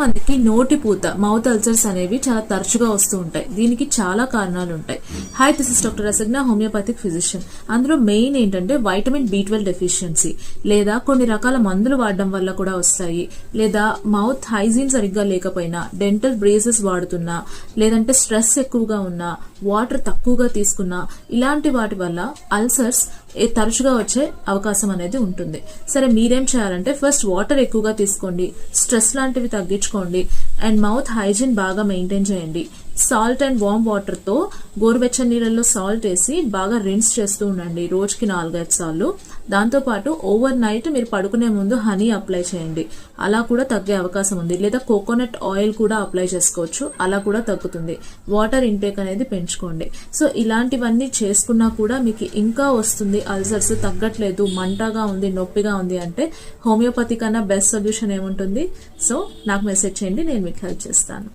మందికి నోటి పూత మౌత్ అల్సర్స్ అనేవి చాలా తరచుగా వస్తూ ఉంటాయి. దీనికి చాలా కారణాలు ఉంటాయి. హాయ్ దిస్ ఇస్ డాక్టర్ అసగ్న హోమియోపతిక్ ఫిజిషియన్ అందులో మెయిన్ ఏంటంటే వైటమిన్ బి ట్వెల్వ్ డెఫిషియన్సీ లేదా కొన్ని రకాల మందులు వాడడం వల్ల కూడా వస్తాయి. లేదా మౌత్ హైజీన్ సరిగ్గా లేకపోయినా డెంటల్ బ్రేసెస్ వాడుతున్నా లేదంటే స్ట్రెస్ ఎక్కువగా ఉన్నా వాటర్ తక్కువగా తీసుకున్నా ఇలాంటి వాటి వల్ల అల్సర్స్ తరచుగా వచ్చే అవకాశం అనేది ఉంటుంది. సరే మీరేం చేయాలంటే ఫస్ట్ వాటర్ ఎక్కువగా తీసుకోండి. స్ట్రెస్ లాంటివి తెచ్చుకోండి అండ్ మౌత్ హైజీన్ బాగా మెయింటైన్ చేయండి. సాల్ట్ అండ్ వామ్ వాటర్తో గోరువెచ్చని నీళ్ళల్లో సాల్ట్ వేసి బాగా రిన్స్ చేస్తూ ఉండండి. రోజుకి నాలుగైదు సార్లు. దాంతోపాటు ఓవర్ నైట్ మీరు పడుకునే ముందు హనీ అప్లై చేయండి. అలా కూడా తగ్గే అవకాశం ఉంది. లేదా కోకోనట్ ఆయిల్ కూడా అప్లై చేసుకోవచ్చు. అలా కూడా తగ్గుతుంది. వాటర్ ఇంటేక్ అనేది పెంచుకోండి. సో ఇలాంటివన్నీ చేసుకున్నా కూడా మీకు ఇంకా వస్తుంది. అల్సర్స్ తగ్గట్లేదు. మంటగా ఉంది నొప్పిగా ఉంది అంటే హోమియోపతి కన్నా బెస్ట్ సొల్యూషన్ ఏముంటుంది? సో నాకు నాకు మెసేజ్ చేయండి నేను మీకు హెల్ప్ చేస్తాను.